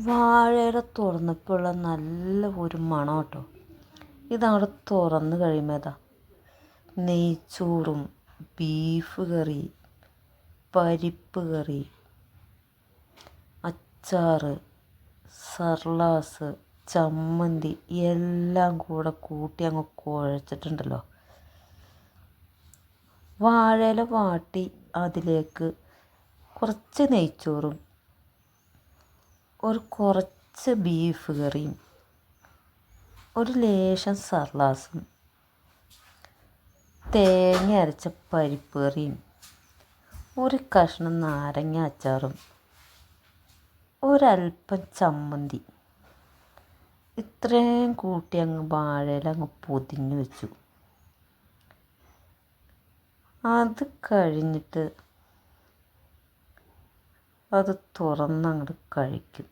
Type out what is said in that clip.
വാഴയില തുറന്നപ്പോഴുള്ള നല്ല ഒരു മണം കേട്ടോ. ഇതങ്ങോട്ട് തുറന്ന് കഴിയുമ്പോൾ നെയ്ച്ചോറും ബീഫ് കറി പരിപ്പ് കറി അച്ചാറ് സർലാസ് ചമ്മന്തി എല്ലാം കൂടെ കൂട്ടി അങ്ങ് കുഴച്ചിട്ടുണ്ടല്ലോ. വാഴയില വാട്ടി അതിലേക്ക് കുറച്ച് നെയ്ച്ചോറും ഒരു കുറച്ച് ബീഫ് കറിയും ഒരു ലേശം സർലാസും തേങ്ങ അരച്ച പരിപ്പ് കറിയും ഒരു കഷ്ണം നാരങ്ങ അച്ചാറും ഒരൽപ്പം ചമ്മന്തി. ഇത്രയും കൂട്ടി അങ്ങ് വാഴയിൽ അങ്ങ് പൊതിഞ്ഞ് വെച്ചു. അത് കഴിഞ്ഞിട്ട് അത് തുറന്നങ്ങോട്ട് കഴിക്കും.